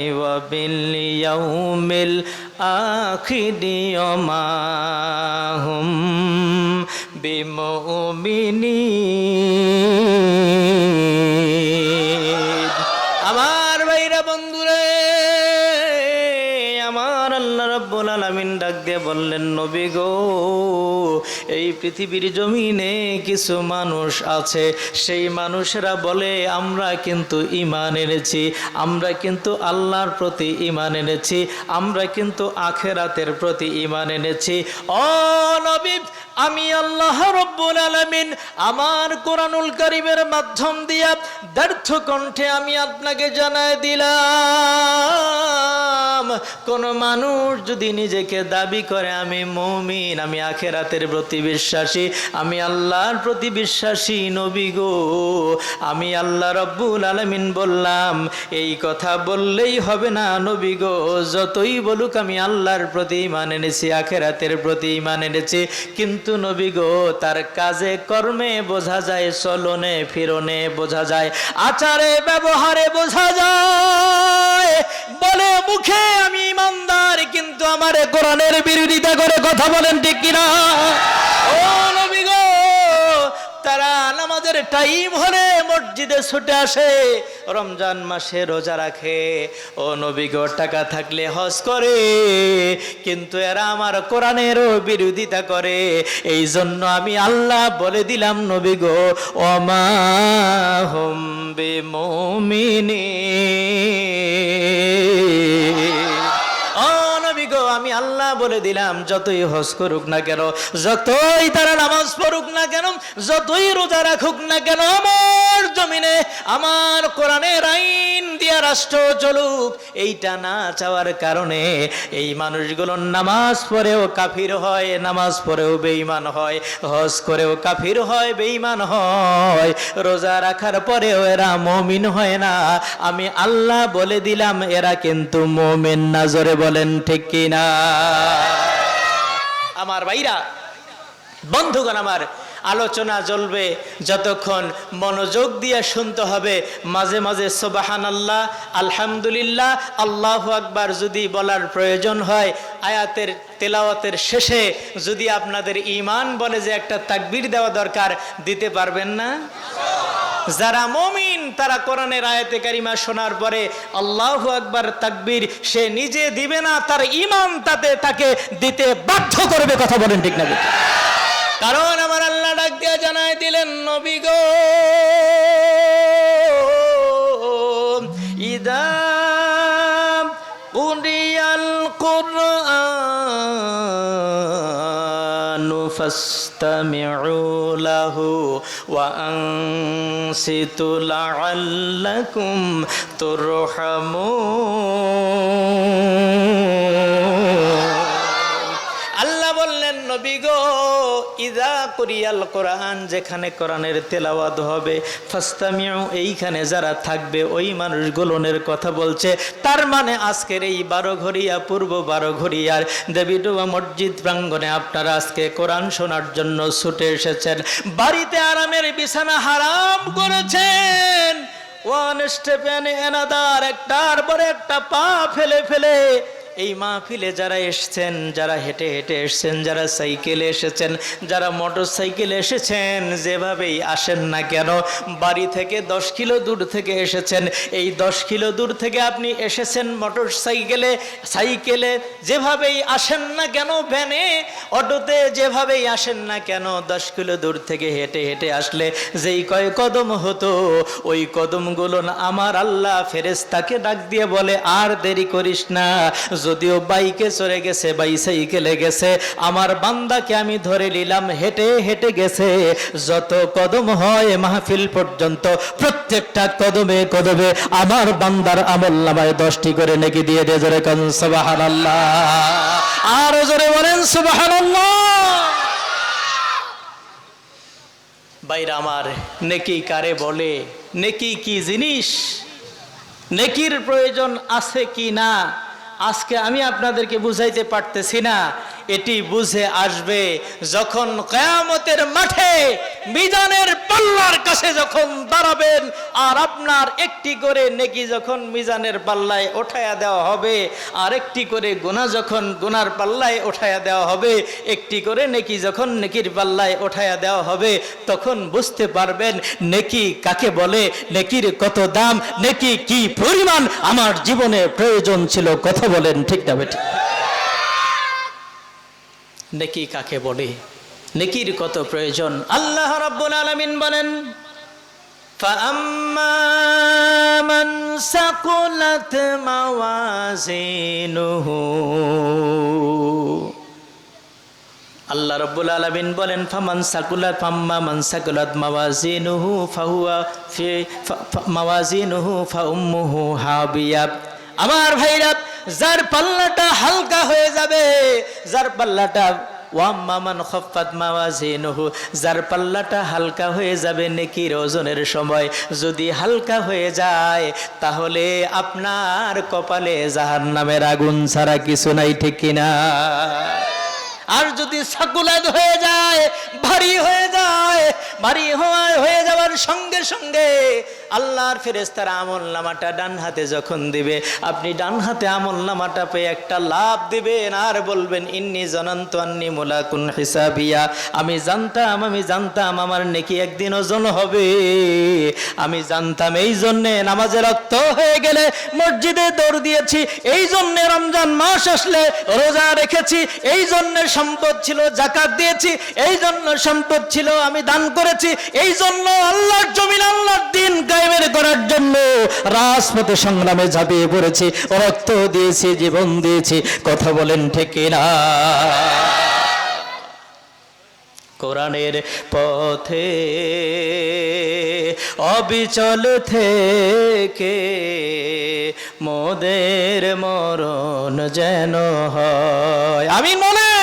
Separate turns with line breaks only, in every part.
وباليوم الآخر وما هم بمؤمنين আমার ভাইরা বন্ধুরে আমার আল্লাহ রাব্বুল আলামিন ডাক দিয়ে বললেন নবী গো এই পৃথিবীর জমিনে কিছু মানুষ আছে, সেই মানুষেরা বলে, আমরা কিন্তু ইমান এনেছি, আমরা কিন্তু আল্লাহর প্রতি ইমান এনেছি, আমরা কিন্তু আখেরাতের প্রতি ইমান এনেছি। নবী, আমি আল্লাহ রব্বুল আলামিন আমার কোরআনুল কারিমের মাধ্যম দিয়া ব্যর্থ কণ্ঠে আমি আপনাকে জানায় দিলাম। কোন মানুষ যদি নিজেকে দাবি করে, আমি মৌমিন, আমি আখেরাতের প্রতি বিশ্বাসী, আমি আল্লাহর প্রতি বিশ্বাসী নবী গো। আমি আল্লাহ রব্বুল আলামিন বললাম, এই কথা বললেই হবে না নবী গো, যতই বলুক আমি আল্লাহর প্রতি ইমান এনেছি, আখেরাতের প্রতি ইমান এনেছি। কিন্তু নবী গো, তার কাজে কর্মে বোঝা যায়, চলনে ফিরনে বোঝা যায়, আচারে ব্যবহারে বোঝা যায়, বলে মুখে আমি ইমানদার, কিন্তু আমার কোরআনের বিরোধিতা করে কথা বলেন ঠিক কিনা? ও গো টাইম মসজিদে ছুটে আসে, রমজান মাসে রোজা রাখে। ও টাকা থাকলে করে, কিন্তু এরা আমার বিরোধিতা করে। এই জন্য আমি আল্লাহ বলে দিলাম নবী গো অমা হুম নবী গো আমি আল্লাহ বলে দিলাম, যতই হজ করুক না কেন, যতই তারা নামাজ পড়ুক না কেন, যতই রোজা রাখুক না কেন, আমার জমিনে, আমার কোরআনের আইন দিয়া রাষ্ট্র চলুক, এইটা না চাওয়ার কারণে এই মানুষগুলো নামাজ পড়েও কাফির হয়, নামাজ পড়েও বেঈমান হয়, হজ করেও কাফির হয়, বেঈমান হয়, রোজা রাখার পরেও এরা মমিন হয় না। আমি আল্লাহ বলে দিলাম, এরা কিন্তু মমিন না বলেন ঠিক কিনা? আমার ভাইরা, বন্ধুগণ, আমার আলোচনা চলবে যতক্ষণ মনোযোগ দিয়ে শুনতে হবে। মাঝে মাঝে সোবাহান আল্লাহ আলহামদুলিল্লাহ, আল্লাহ আকবার যদি বলার প্রয়োজন হয়, আয়াতের তেলাওয়াতের শেষে যদি আপনাদের ইমান বলে যে একটা তাকবির দেওয়া দরকার, দিতে পারবেন না? যারা মমিন, তারা কোরআনের আয়াতে কারিমা শোনার পরে আল্লাহ আকবার তাকবীর, সে নিজে দিবে না, তার ইমান তাতে তাকে দিতে বাধ্য করবে, কথা বলেন ঠিক না কারণ আমার আল্লাহ ডাক দিয়া জানাই দিলেন, নবী গো, ইদা উনিয়াল কোরআন فاستمعوا له وأنصتوا لعلكم ترحمون আল্লাহ বললেন নবী গো ইদা করিয়াল কোরআন, যেখানে কোরআনের তেলাওয়াত হবে, ফাস্তামিউ, এইখানে যারা থাকবে, ওই মানুষগুলোনের কথা বলছে। তার মানে আজকের এই বারো ঘড়িয়া, পূর্ব বারো ঘড়িয়ার দেবীডুবা মসজিদ প্রাঙ্গণে আপনারা আজকে কোরআন শোনার জন্য ছুটে এসেছেন। বাড়িতে আরামের বিছানা হারাম করেছেন। ওয়ান স্টেপেন এনাদার, একটার পরে একটা পা ফেলে ফেলে এই মাহফিলে যারা এসেছেন, যারা হেঁটে হেঁটে এসেছেন, যারা সাইকেলে এসেছেন, যারা মোটর সাইকেলে এসেছেন, যেভাবেই আসেন না কেন, বাড়ি থেকে দশ কিলো দূর থেকে এসেছেন। এই দশ কিলো দূর থেকে আপনি এসেছেন মোটর সাইকেলে সাইকেলে যেভাবেই আসেন না কেন ভ্যানে, অটোতে যেভাবেই আসেন না কেন, দশ কিলো দূর থেকে হেঁটে হেঁটে আসলে যেই কয় কদম হতো, ওই কদমগুলো না আমার আল্লাহ ফেরেস্তাকে ডাক দিয়ে বলে, আর দেরি করিস না যদিও বাইকে চড়ে গেছে বাই সাইকেলে গেছে, আমার বান্দাকে আমি ধরে নিলাম, হেঁটে হেঁটে গেছে। যত কদম হয় মাহফিল পর্যন্ত, প্রত্যেকটা কদমে কদমে আমার বান্দার আমল নামায় দশটি করে নাকি দিয়ে দিয়ে জোরে কান সুবাহান আল্লাহ আরও জোরে বলেন সুবাহান বাইরা আমার, নেকি কারে বলে? নেকি কি জিনিস? নেকির প্রয়োজন আছে কি না? আজকে আমি আপনাদেরকে বুঝাইতে পারতেছি না। এটি বুঝে আসবে যখন কয়ামতের মাঠে মিজানের পাল্লার কাছে যখন দাঁড়াবেন আর আপনার একটি করে নেকি যখন মিজানের পাল্লায় ওঠায়া দেওয়া হবে, আর একটি করে গোনা যখন গোনার পাল্লায় ওঠায়া দেওয়া হবে, একটি করে নেকি যখন নেকির পাল্লায় ওঠায়া দেওয়া হবে, তখন বুঝতে পারবেন নেকি কাকে বলে, নেকির কত দাম, নেকি কি পরিমাণ, আমার জীবনে প্রয়োজন ছিল, কথা বলেন ঠিক না বেঠিক। নেকি কাকে বলে নেকির কত প্রয়োজন আল্লাহ রাব্বুল আলামিন বলেন فأما من ثقلت موازينه আল্লাহ রব্বুল আলামিন বলেন ফামান সাকুলাত ফাম্মা মান সাকুলাত মাওয়াজিনুহু ফাহুয়া ফি ফা- ফা- মাওয়াজিনুহু ফাউম্মুহু হাবিয়া আমার ভাইরা যার পাল্লাটা হালকা হয়ে যাবে, যার পাল্লাটা ওয়াম্মা মান খফফাত মাওয়াজিনুহু, যার পাল্লাটা হালকা হয়ে যাবে নেকির ওজনের সময়। যদি হালকা হয়ে যায়, তাহলে আপনার কপালে জাহান্নামের আগুন ছাড়া কিছু নাই, ঠিক কিনা আর যদি সাকুলাদ হয়ে যায়, ভারী হয়ে যায়, ভারী হয়ে যাওয়ার সঙ্গে সঙ্গে আল্লাহর ফেরেস্তারা আমল নামাটা ডান হাতে যখন দিবে, আপনি ডান হাতে আমল নামাটা পেয়ে একটা লাভ দিবেন আর বলবেন, ইন্নি জনন্ত আন্নি মোলাকুন হিসাবিয়া। আমি জানতাম আমি জানতাম, আমার নেকি একদিন ওজন হবে। আমি জানতাম, এই জন্যে নামাজে রক্ত হয়ে গেলে মসজিদে দৌড় দিয়েছি, এই জন্যে রমজান মাস আসলে রোজা রেখেছি, এই জন্য সম্পদ ছিল, জাকাত দিয়েছি, এই জন্য সম্পদ ছিল, আমি দান করেছি, এই জন্য আল্লাহর জমিন, আল্লাহর দিন কায়েমের করার জন্য রাজপথে সংগ্রামে ঝাঁপিয়ে পড়েছি, রক্ত দিয়েছি, জীবন দিয়েছি, কথা বলেন ঠিক না কোরআনের পথে অবিচল থেকে মোদের মরণ যেন হয়। আমি বলেন।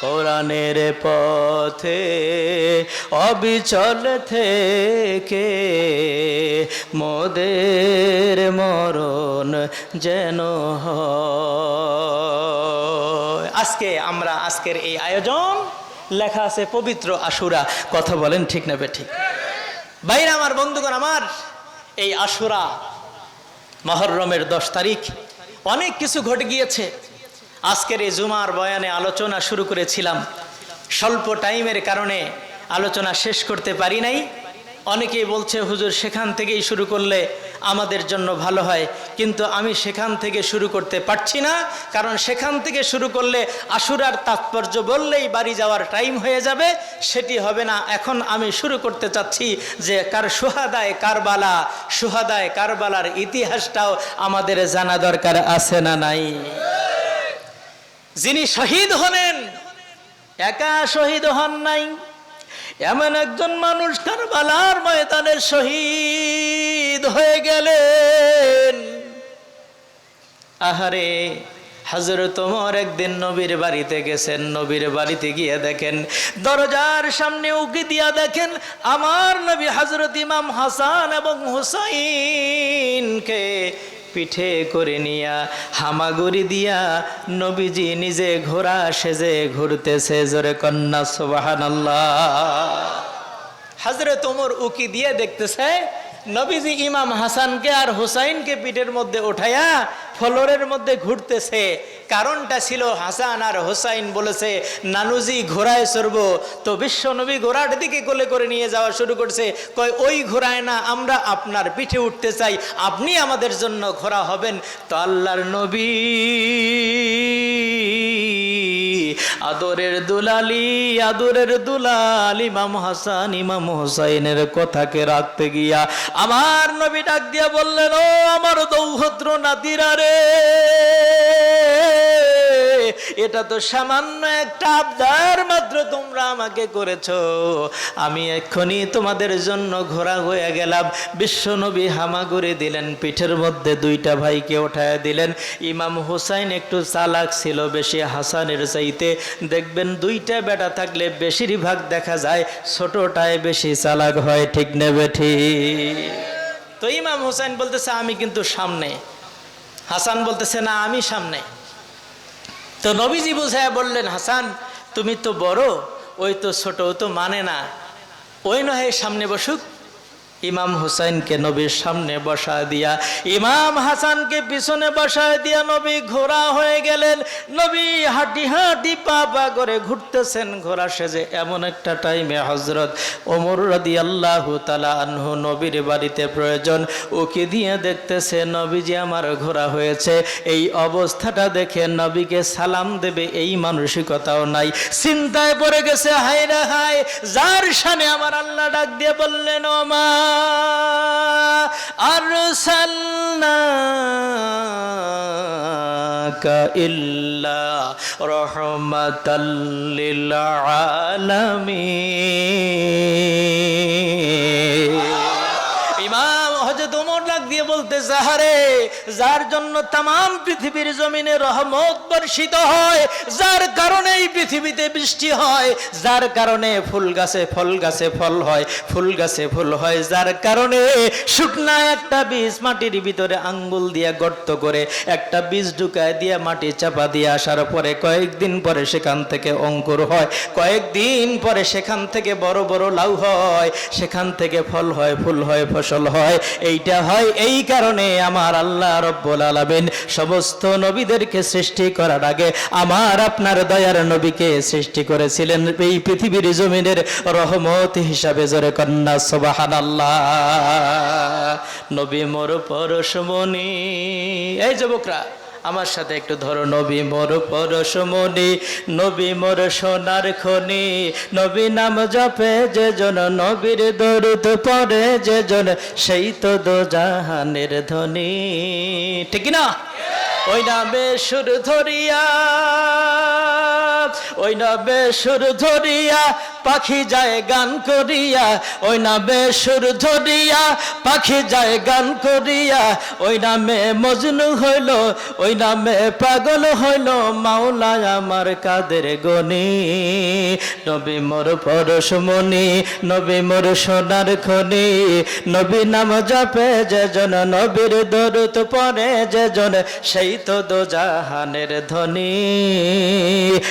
কোরআনের পথে অবিচল থেকে মোদের মরণ যেন আজকে আমরা আজকের এই আয়োজন, লেখা আছে পবিত্র আশুরা। কথা বলেন ঠিক না ঠিক বাইরে আমার, বন্ধুগণ আমার, এই আশুরা মহরমের দশ তারিখ, অনেক কিছু ঘটে গিয়েছে। আজকের এই জুমার বয়ানে আলোচনা শুরু করেছিলাম। স্বল্প টাইমের কারণে আলোচনা শেষ করতে পারি নাই। অনেকেই বলছে, হুজুর, সেখান থেকেই শুরু করলে আমাদের জন্য ভালো হয়। কিন্তু আমি সেখান থেকে শুরু করতে পারছি না, কারণ সেখান থেকে শুরু করলে আশুরার তাৎপর্য বললেই বাড়ি যাওয়ার টাইম হয়ে যাবে, সেটি হবে না। এখন আমি শুরু করতে চাচ্ছি যে, কার সুহাদায় কারবালা, সুহাদায় কারবালার ইতিহাসটাও আমাদের জানা দরকার আছে না নাই? যিনি শহীদ হলেন, একা শহীদ হন নাই। এমন একজন মানুষ কারবালার ময়দানে শহীদ হয়ে গেলেন। আহারে হাজরত ওমর একদিন নবীর বাড়িতে গেছেন, নবীর বাড়িতে গিয়ে দেখেন, দরজার সামনে উকি দিয়া দেখেন, আমার নবী হজরত ইমাম হাসান এবং হুসাইনকে পিঠে করে নিয়া হামাগুড়ি দিয়া নবীজি নিজে ঘোরা সেজে ঘুরতেছে জোরে কন্যা সুবাহান হাজরত তোমর উকি দিয়ে দেখতেছে নবীজি ইমাম হাসানকে আর হুসাইনকে পিঠের মধ্যে উঠাইয়া ফলোরের মধ্যে ঘুরতেছে। কারণটা ছিল হাসান আর হুসাইন বলেছে, নানুজি, ঘোড়ায় চড়ব। তো বিশ্ব নবী ঘোড়ার দিকে কোলে করে নিয়ে যাওয়া শুরু করছে। কয়, ওই ঘোড়ায় না, আমরা আপনার পিঠে উঠতে চাই। আপনি আমাদের জন্য ঘোড়া হবেন। তো আল্লাহর নবী আদরের দুলালি আদরের দুলালি, ইমাম হাসান, ইমাম হোসাইনের কথাকে রাখতে গিয়া আমার নবী ডাক দিয়া বললেন, ও আমার দৌহদ্র নাতিরা রে এটা তো সামান্য একটা আবদার মাত্র তোমরা আমাকে করেছ। আমি এক্ষুনি তোমাদের জন্য ঘোরা হয়ে গেলাম। বিশ্বনবী হামাগুড়ি দিলেন, পিঠের মধ্যে দুইটা ভাইকে ওঠায় দিলেন। ইমাম হুসাইন একটু চালাক ছিল, বেশি হাসানের চাইতে। দেখবেন দুইটা বেটা থাকলে বেশিরভাগ দেখা যায় ছোটটায় বেশি চালাক হয়, ঠিক নেবে ঠিক? তো ইমাম হুসাইন বলতেছে, আমি কিন্তু সামনে। হাসান বলতেছে, না, আমি সামনে। তো নবীজি বোঝায় বললেন, হাসান, তুমি তো বড়, ওই তো ছোট, ও তো মানে না। ওই নহে, সামনে বসুক। ইমাম হুসাইনকে নবীর সামনে বসা দিয়া, ইমাম হাসানকে পিছনে বসা দিয়া নবী ঘোড়া হয়ে গেলেন। নবী হাঁটি হাঁটি পা পা করে ঘুরতেছেন ঘোড়া সেজে। এমন একটা টাইমে হজরত ওমর রদি আল্লাহ তালা আনহু নবীর বাড়িতে প্রয়োজন ওকে দিয়ে দেখতেছে, নবীজি, আমার ঘোড়া হয়েছে। এই অবস্থাটা দেখে নবীকে সালাম দেবে, এই মানসিকতাও নাই। চিন্তায় পড়ে গেছে, হায় রে হায়, যার সামনে আমার আল্লাহ ডাক দিয়ে বললেন ও আরসালনাকা ইল্লা আলমী ইমাম হজরত ওমর ডাক সাহারে যার জন্য তাম পৃথিবীর জমিনে রহমত বর্ষিত হয়, যার কারণে এই পৃথিবীতে বৃষ্টি হয়, যার কারণে ফুল গাছে ফল গাছে ফল হয়, ফুল গাছে ফুল হয়, যার কারণে শুকনা একটা বীজ মাটির ভিতরে আঙ্গুল দিয়ে গর্ত করে, একটা বীজ ঢুকায় দিয়ে মাটি চাপা দিয়ে আসার পরে কয়েকদিন পরে সেখান থেকে অঙ্কুর হয়, কয়েকদিন পরে সেখান থেকে বড় বড় লাউ হয়, সেখান থেকে ফল হয়, ফুল হয়, ফসল হয়, এইটা হয় এই কারণে আমার আল্লাহ রব্বুল আলামিন সমস্ত নবীদেরকে সৃষ্টি করার আগে আমার আপনার দয়ার নবীকে সৃষ্টি করেছিলেন এই পৃথিবীর জমিনের রহমত হিসাবে জোরে কন্যা সোবাহান আল্লাহ নবী মোর পরশমণি এই যুবকরা আমার সাথে একটু ধরো, নবী মোর পরশমণি নবী মোর সোনার খনি, নবী নাম জপে যে জন নবীর দরুদ পরে যে জন সেই তো দো জাহানের ধ্বনি ঠিক না ওই নামে সুর ধরিয়া, ওই নামে সুর ধরিয়া পাখি যায় গান করিয়া, ওই নামে সুর ধরিয়া পাখি যায় গান করিয়া, ওই নামে মজনু হইল, ওই নামে পাগল হইল মাওলা আমার কাদের গনি। নবী মোর পরশমণি নবী মোর সোনার খনি। নবী নাম জপে যে জন নবীর দরুত পরে যে জন সেই তো দো জাহানের ধ্বনি।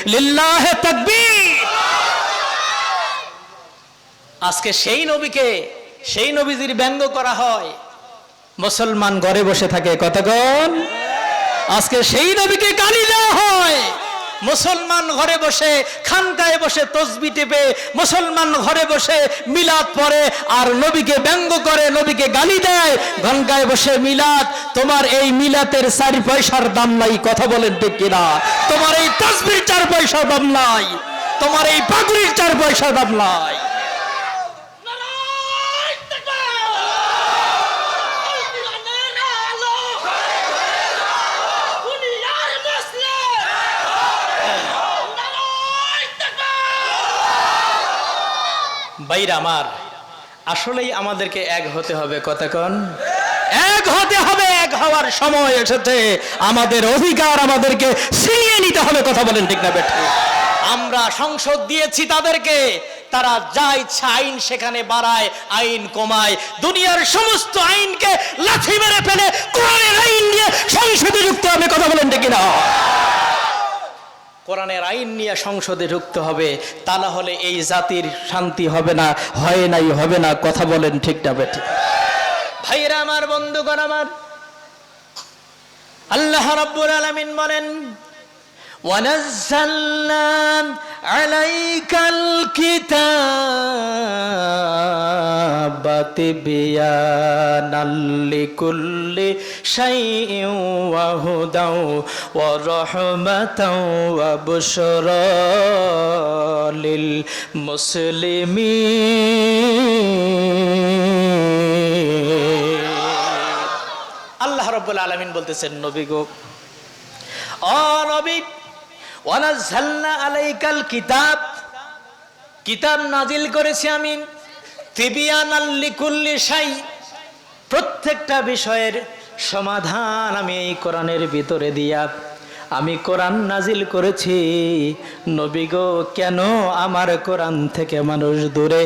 লিল্লাহে তাকবীর। আজকে সেই নবীকে, সেই নবীজির ব্যঙ্গ করা হয়। মুসলমান ঘরে বসে থাকে, কতক্ষণ? আজকে সেই নবীকে গালি দেওয়া হয়। মুসলমান ঘরে বসে, খানকায় বসে তসবি টেপে, মুসলমান ঘরে বসে মিলাদ পড়ে আর নবীকে ব্যঙ্গ করে, নবীকে গালি দেয়। ঘনকায় বসে মিলাদ, তোমার এই মিলাতের চার পয়সার দাম নাই, কথা বলেন ঠিক কিনা? তোমার এই তসবির চার পয়সার দাম নাই, তোমার এই পাগড়ির চার পয়সার দাম নাই
নারায় তাকবীর! আল কোরআনের আলো! দুনিয়ার মুসলিম! নারায়
বাইর আমার আসলেই আমাদেরকে এক হতে হবে কতক্ষণ এক হতে হবে এক হওয়ার সময় এসেছে। আমাদের অধিকার আমাদেরকে ছিনিয়ে নিতে হবে কথা বলেন ঠিক না বেঠে। আমরা সংসদ দিয়েছি তাদেরকে তারা যা ইচ্ছা আইন সেখানে বাড়ায় আইন কমায়। দুনিয়ার সমস্ত আইনকে লাথি মেরে ফেলে কোরআনের আইন নিয়ে সংসদে যুক্ত হবে কথা বলেন ঠিক না। কোরআনের আইন নিয়ে সংসদে ঢুকতে হবে, তা না হলে এই জাতির শান্তি হবে না, হয় নাই, হবে না, কথা বলেন ঠিক না বেঠিক। ভাইরা আমার বন্ধুগণ আমার, আল্লাহ রাব্বুল আলামিন বলেন ونزلنا عليك الكتاب تبيانا لكل شيء وهدى ورحمة وبشرى للمسلمين আল্লাহ রব্বুল আলামিন বলতেছেন নবী গো ও নবী ওয়ানাজ্জালনা আলাইকাল কিতাব। কিতাব নাজিল করেছি আমি। প্রত্যেকটা বিষয়ের সমাধান আমি এই কোরআনের ভিতরে দিয়া আমি কোরআন নাজিল করেছি। নবী গো, কেন আমার কোরআন থেকে মানুষ দূরে?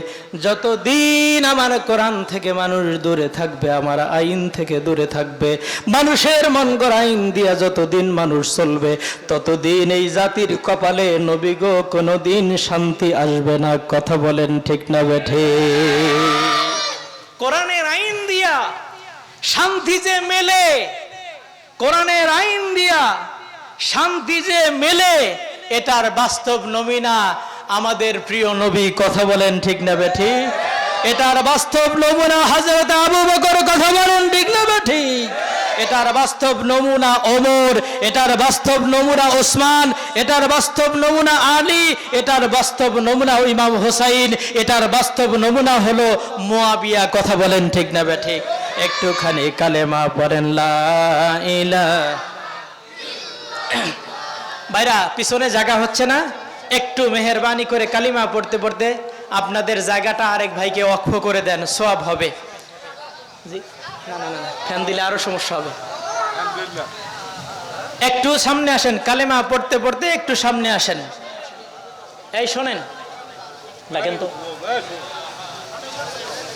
যতদিন আমার কোরআন থেকে মানুষ দূরে থাকবে, আমার আইন থেকে দূরে থাকবে। মানুষের মন গড়া আইন দিয়া যতদিন মানুষ চলবে, ততদিন এই জাতির কপালে নবী গো, কোনোদিন শান্তি আসবে না। কথা বলেন ঠিক না বেঠে? কোরআনের আইন দিয়া শান্তি যে মেলে, কোরআনের আইন দিয়া শান্তি যে মেলে, এটার বাস্তব নমুনা আমাদের প্রিয় নবী কথা বলেন ঠিক না বেঠি? এটার বাস্তব নমুনা হযরত আবু বকর কথা বলেন ঠিক না বেঠি? এটার বাস্তব নমুনা ওমর, এটার বাস্তব নমুনা ওসমান, এটার বাস্তব নমুনা আলী, এটার বাস্তব নমুনা ইমাম হোসাইন, এটার বাস্তব নমুনা হলো মোয়াবিয়া কথা বলেন ঠিক না বেঠি? একটুখানি কালেমা পড়েন, লা ইলাহা ভাইরা, পিছনে জায়গা হচ্ছে না। একটু মেহরবানি করে কালিমা পড়তে পড়তে আপনাদের জায়গাটা আরেক ভাইকে অক্ষ করে দেন সব হবে। জি ফ্যান দিলে আরও সমস্যা হবে। একটু সামনে আসেন, কালেমা পড়তে পড়তে একটু সামনে আসেন। এই শোনেন লাগেন তো।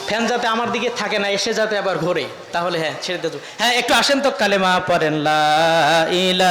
ফ্যান যাতে আমার দিকে থাকে না, এসে যাতে আবার ঘোরে, তাহলে হ্যাঁ ছেড়ে দেবো হ্যাঁ একটু আসেন তো, কালেমা পড়েন, লা